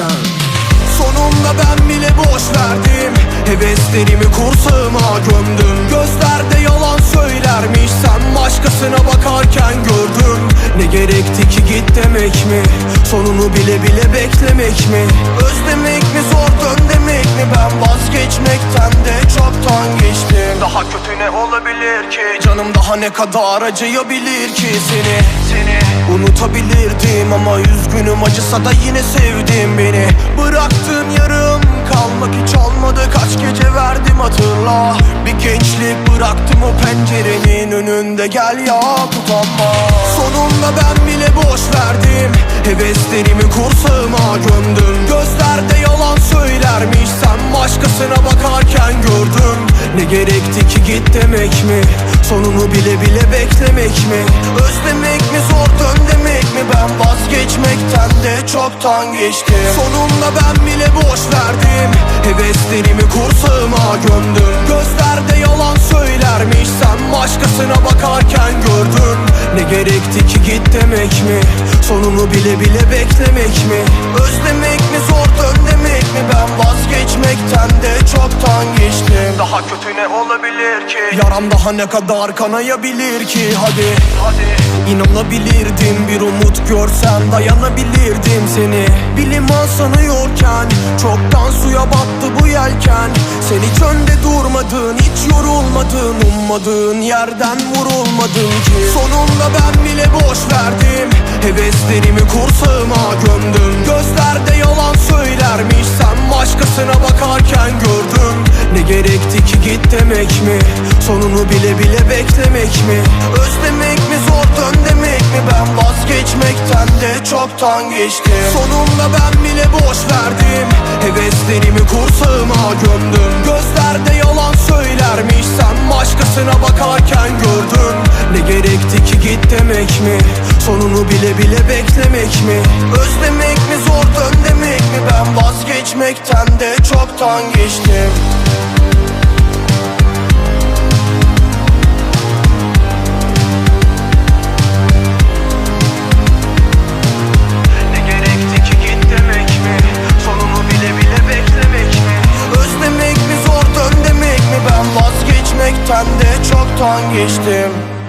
sen Sonunda ben bile boş verdim. Heveslerimi kursağıma gömdüm. Gözlerde yalan söylermiş. Sen başkasına bakarken gördüm. Ne gerekti ki git demek mi? Sonunu bile bile beklemek mi? Özlem Daha kötü ne olabilir ki? Canım daha ne kadar acıyabilir ki seni? Seni. Unutabilirdim ama üzgünüm acısa da yine sevdim beni. Bıraktığın yarım kalmak hiç olmadı Kaç gece verdim hatırla. Bir gençlik bıraktım o pencerenin önünde Gel ya tutanma Sonunda ben bile boş verdim Heveslerimi kursağıma gömdüm başkasına bakarken gördüm. Ne gerekti ki git demek mi? Sonunu bile bile beklemek mi? Özlemek mi zor dön demek mi? Ben vazgeçmekten de çoktan geçtim. Sonunda ben bile boş verdim. Heveslerimi kursağıma gömdüm. Gözlerde yalan söylermiş Sen başkasına bakarken gördüm. Ne gerekti ki git demek mi? Sonunu bile bile beklemek mi? Özlemek mi zor dön Daha kötü ne olabilir ki? Yaram daha ne kadar kanayabilir ki? Hadi. Hadi. İnanabilirdim bir umut görsem dayanabilirdim seni. Bilim al sanıyorken çoktan suya battı bu yelken. Sen hiç önde durmadın hiç yorulmadın Ummadığın yerden vurulmadın ki. Sonunda ben bile boş verdim Heveslerimi kursağıma gerekti ki git demek mi? Sonunu bile bile beklemek mi? Özlemek mi zor dön demek mi? Ben vazgeçmekten de çoktan geçtim. Sonunda ben bile boş verdim. Heveslerimi kursağıma gömdüm. Gözlerde yalan söylermiş Sen başkasına bakarken gördüm. Ne gerekti ki git demek mi? Sonunu bile bile beklemek mi? Özlemek mi zor dön demek mi? Ben vazgeçmekten de çoktan geçtim çoktan geçtim.